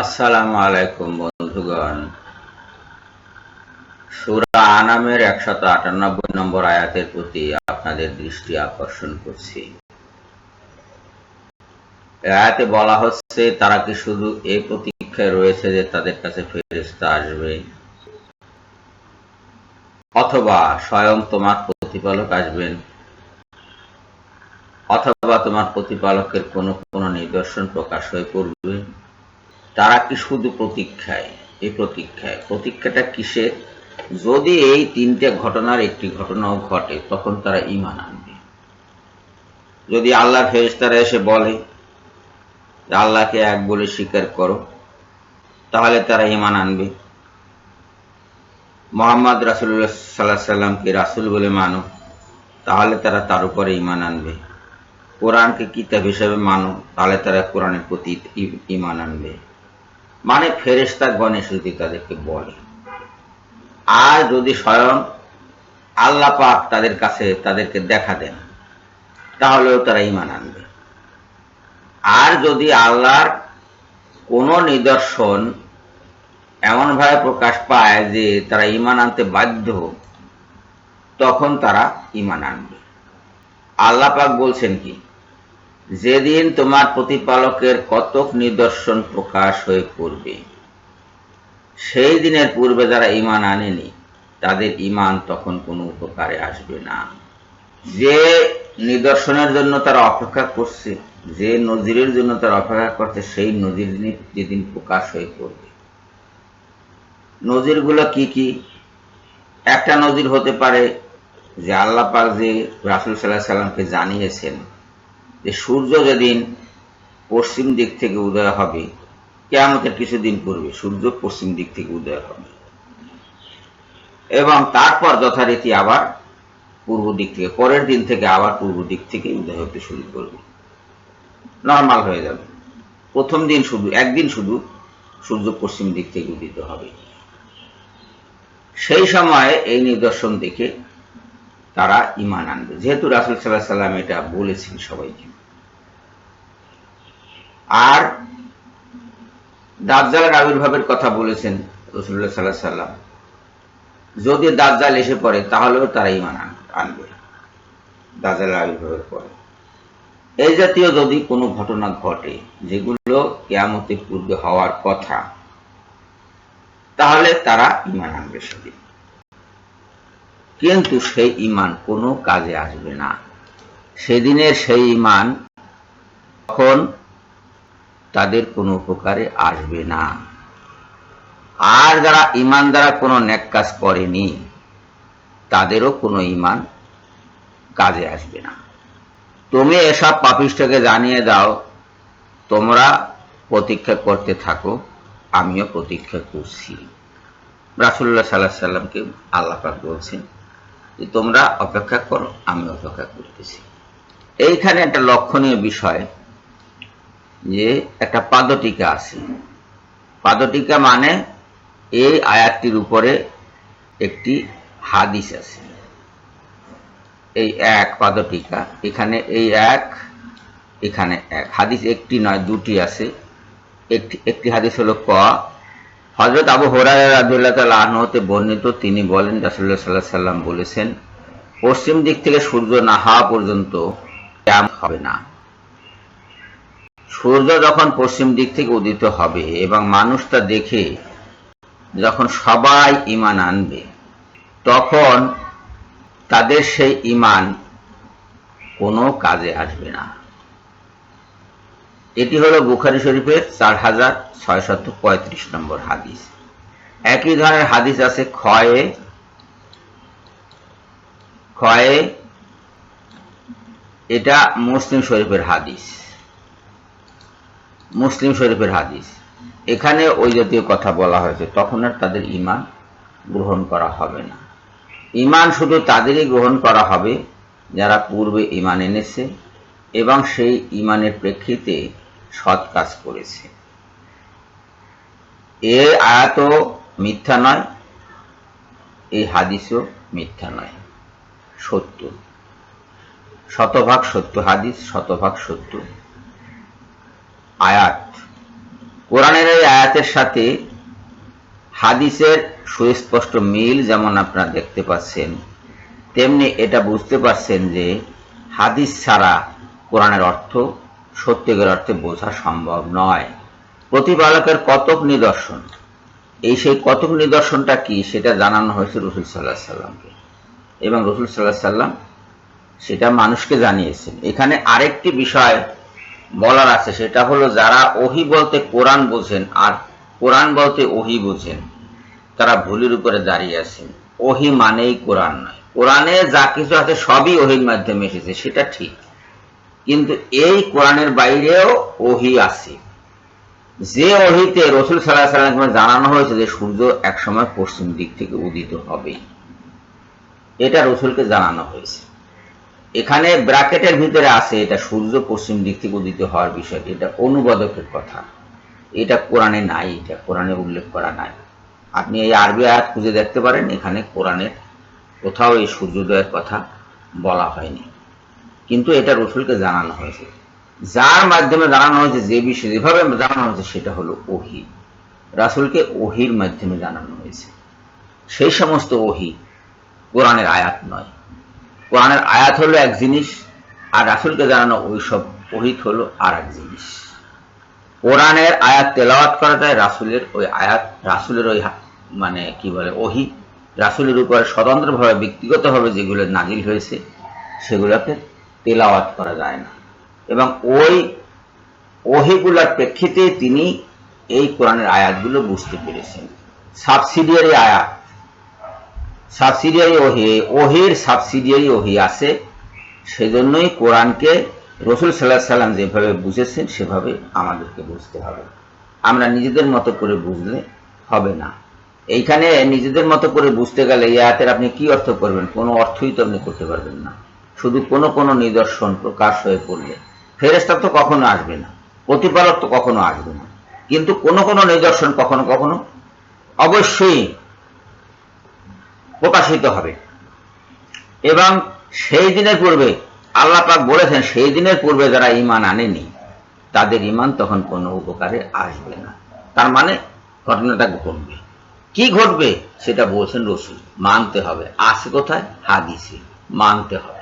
আসসালামু আলাইকুম বন্ধুগণ। সূরা আনামের একশত আটানব্বই নম্বর আয়াতের প্রতি আপনাদের দৃষ্টি আকর্ষণ করছি। আয়াতে বলা হচ্ছে, তারা কি শুধু এই প্রতীক্ষায় রয়েছে যে তাদের কাছে ফেরেশতা আসবে? অথবা স্বয়ং তোমার প্রতিপালক আসবেন? অথবা তোমার প্রতিপালকের কোনো কোনো নিদর্শন প্রকাশ হয়ে পড়বে? তারা কি শুধু প্রতীক্ষায়? এই প্রতীক্ষায়। প্রতীক্ষাটা কিসের? যদি এই তিনটে ঘটনার একটি ঘটনাও ঘটে, তখন তারা ইমান আনবে। যদি আল্লাহ ফেরেশতারা এসে বলে আল্লাহকে এক বলে স্বীকার করো, তাহলে তারা ইমান আনবে। মোহাম্মদ রাসুল্লাহ সাল্লাহ সাল্লামকে রাসুল বলে মানো, তাহলে তারা তার উপরে ইমান আনবে। কোরআনকে কিতাব হিসেবে মানো, তাহলে তারা কোরআনের প্রতি ইমান আনবে। মানে ফেরেস্তা গণেশ যদি তাদেরকে বলে। আর যদি স্বয়ং আল্লাহ পাক তাদের কাছে তাদেরকে দেখা দেন, তাহলেও তারা ইমান আনবে। আর যদি আল্লাহর কোনো নিদর্শন এমনভাবে প্রকাশ পায় যে তারা ইমান আনতে বাধ্য, তখন তারা ইমান আনবে। আল্লাহ পাক বলছেন কি? যেদিন তোমার প্রতিপালকের কতক নিদর্শন প্রকাশ হয়ে পড়বে, সেই দিনের পূর্বে যারা ইমান আনেনি, তাদের ইমান তখন কোনো উপকারে আসবে না। যে নিদর্শনের জন্য তারা অপেক্ষা করছে, যে নজিরের জন্য তারা অপেক্ষা করছে, সেই নজির যেদিন প্রকাশ হয়ে পড়বে। নজিরগুলো কি কি? একটা নজির হতে পারে যে আল্লাহ পাক যে রাসুল সাল্লাহ সাল্লামকে জানিয়েছেন যে সূর্য যেদিন পশ্চিম দিক থেকে উদয় হবে, কেয়ামতের কিছুদিন পূর্বে সূর্য পশ্চিম দিক থেকে উদয় হবে। এবং তারপর যথারীতি আবার পূর্ব দিক থেকে, পরের দিন থেকে আবার পূর্ব দিক থেকে উদয় হতে শুরু করবে। নর্মাল হয়ে যাবে। প্রথম দিন শুধু, একদিন শুধু সূর্য পশ্চিম দিক থেকে উদিত হবে। সেই সময় এই নিদর্শন দেখে তারা ইমান আনবে। যেহেতু রাসুল সাল্লাহ সাল্লাম এটা বলেছেন সবাইকে। আর দাজ্জালের আবির্ভাবের কথা বলেছেন রসুল্লাহ সাল্লাহ সাল্লাম যদি দাজ্জাল এসে পড়ে, তাহলেও তারা ইমান আনবে দাজ্জালের আবির্ভাবের পরে। এই জাতীয় যদি কোনো ঘটনা ঘটে, যেগুলো কেয়ামতের পূর্বে হওয়ার কথা, তাহলে তারা ইমান আনবে সেদিন কিন্তু সেই ইমান কোনো কাজে আসবে না। সেদিনের সেই ইমান তখন তাদের কোনো উপকারে আসবে না। আর যারা ইমান দ্বারা কোনো ন্যাক কাজ করেনি, তাদেরও কোনো ইমান কাজে আসবে না। তুমি এসব পাপিষ্ঠকে জানিয়ে দাও, তোমরা প্রতীক্ষা করতে থাকো, আমিও প্রতীক্ষা করছি। রাসুল্লাহ সাল্লাহ সাল্লামকে আল্লাহ পাক বলছেন যে তোমরা অপেক্ষা করো, আমি অপেক্ষা করতেছি। এইখানে একটা লক্ষণীয় বিষয় যে একটা পাদটিকা আছে। পাদটিকা মানে এই আয়াতটির উপরে একটি হাদিস আছে। এই এক পাদটিকা, এখানে এই এক, এখানে এক। হাদিস একটি নয়, দুটি আছে। একটি একটি হাদিস হলো ক হজরত আবু হরাই রাজুল্লাহ বর্ণিত, তিনি বলেন রাসুল্লাহ সাল্লাহ সাল্লাম বলেছেন, পশ্চিম দিক থেকে সূর্য না হওয়া পর্যন্ত হবে না। সূর্য যখন পশ্চিম দিক থেকে উদিত হবে এবং মানুষ তা দেখে যখন সবাই ইমান আনবে, তখন তাদের সেই ইমান কোনো কাজে আসবে না। এটি হলো বুখারি শরীফের চার হাজার ছয়শত পঁয়ত্রিশ নম্বর হাদিস। একই ধরনের হাদিস আছে ক্ষয়ে ক্ষয়ে, এটা মুসলিম শরীফের হাদিস। মুসলিম শরীফের হাদিস। এখানে ওই জাতীয় কথা বলা হয়েছে, তখন আর তাদের ইমান গ্রহণ করা হবে না। ইমান শুধু তাদেরই গ্রহণ করা হবে, যারা পূর্বে ইমান এনেছে এবং সেই ইমানের প্রেক্ষিতে সৎ কাজ করেছে। এ আয়াতও মিথ্যা নয়, এই হাদিসও মিথ্যা নয়, সত্য। শতভাগ সত্য হাদিস, শতভাগ সত্য। আয়াত। কোরআনের এই আয়াতের সাথে হাদিসের সুস্পষ্ট মিল যেমন আপনারা দেখতে পাচ্ছেন, তেমনি এটা বুঝতে পারছেন যে হাদিস ছাড়া কোরআনের অর্থ সত্যিকার অর্থে বোঝা সম্ভব নয়। প্রতিপালকের কতক নিদর্শন? এই সেই কতক নিদর্শনটা কি সেটা জানানো হয়েছে রসুল সাল্লাহ সাল্লামকে। এবং রসুল সাল্লাহ সাল্লাম সেটা মানুষকে জানিয়েছেন। এখানে আরেকটি বিষয় বলার আছে, সেটা হলো যারা ওহি বলতে কোরআন বোঝেন আর কোরআন বলতে ওহি বোঝেন, তারা ভুলের উপরে দাঁড়িয়ে আছেন। ওহি মানেই কোরআন নয়। কোরআনে যা কিছু আছে সবই ওহির মাধ্যমে এসেছে, সেটা ঠিক। কিন্তু এই কোরআনের বাইরেও ওহি আছে। যে ওহিতে রসুল সাল্লাহ সাল্লামকে জানানো হয়েছে যে সূর্য একসময় পশ্চিম দিক থেকে উদিত হবে। এটা রসুলকে জানানো হয়েছে। এখানে ব্র্যাকেটের ভিতরে আছে এটা সূর্য পশ্চিম দিক থেকে উদিত হওয়ার বিষয়টি। এটা অনুবাদকের কথা। এটা কোরআনে নাই, এটা কোরআনে উল্লেখ করা নাই। আপনি এই আরবি আয়াত খুঁজে দেখতে পারেন, এখানে কোরআনের কোথাও এই সূর্যোদয়ের কথা বলা হয়নি। কিন্তু এটা রসুলকে জানানো হয়েছে। যার মাধ্যমে জানানো হয়েছে, যে বিষয় যেভাবে জানানো হয়েছে, সেটা হলো ওহি। রাসুলকে ওহির মাধ্যমে জানানো হয়েছে। সেই সমস্ত ওহি কোরআনের আয়াত নয়। কোরআনের আয়াত হলো এক জিনিস, আর রাসুলকে জানানো ওই সব ওহিত হলো আর এক জিনিস। কোরআনের আয়াত তেলাওয়াত করা যায় রাসুলের ওই আয়াত, রাসুলের ওই মানে কি বলে, ওহি। রাসুলের উপরে স্বতন্ত্রভাবে ব্যক্তিগতভাবে যেগুলো নাজিল হয়েছে, সেগুলোকে তেলাওয়াত করা যায় না। এবং ওই ওহিগুলার প্রেক্ষিতে তিনি এই কোরআনের আয়াতগুলো বুঝতে পেরেছেন। সাবসিডিয়ারি আয়াত। সাবসিডিয়ারি ওহি, ওহির সাবসিডিয়ারি ওহি আছে। সেজন্যই কোরআনকে রসুল সাল্লাহ সাল্লাম যেভাবে বুঝেছেন, সেভাবে আমাদেরকে বুঝতে হবে। আমরা নিজেদের মতো করে বুঝলে হবে না। এইখানে নিজেদের মতো করে বুঝতে গেলে এই আয়াতের আপনি কি অর্থ করবেন? কোনো অর্থই তো আপনি করতে পারবেন না। শুধু কোনো কোনো নিদর্শন প্রকাশ হয়ে পড়লে। ফেরেস্তা তো কখনো আসবে না। প্রতিপালক তো কখনো আসবে না। কিন্তু কোনো কোনো নিদর্শন কখনো কখনো অবশ্যই প্রকাশিত হবে। এবং সেই দিনের পূর্বে আল্লাহ পাক বলেছেন, সেই দিনের পূর্বে যারা ইমান আনেনি, তাদের ইমান তখন কোনো উপকারে আসবে না। তার মানে ঘটনাটা ঘটবে। কি ঘটবে সেটা বলছেন রসুল। মানতে হবে। আছে কোথায়? হাদিসে। মানতে হবে।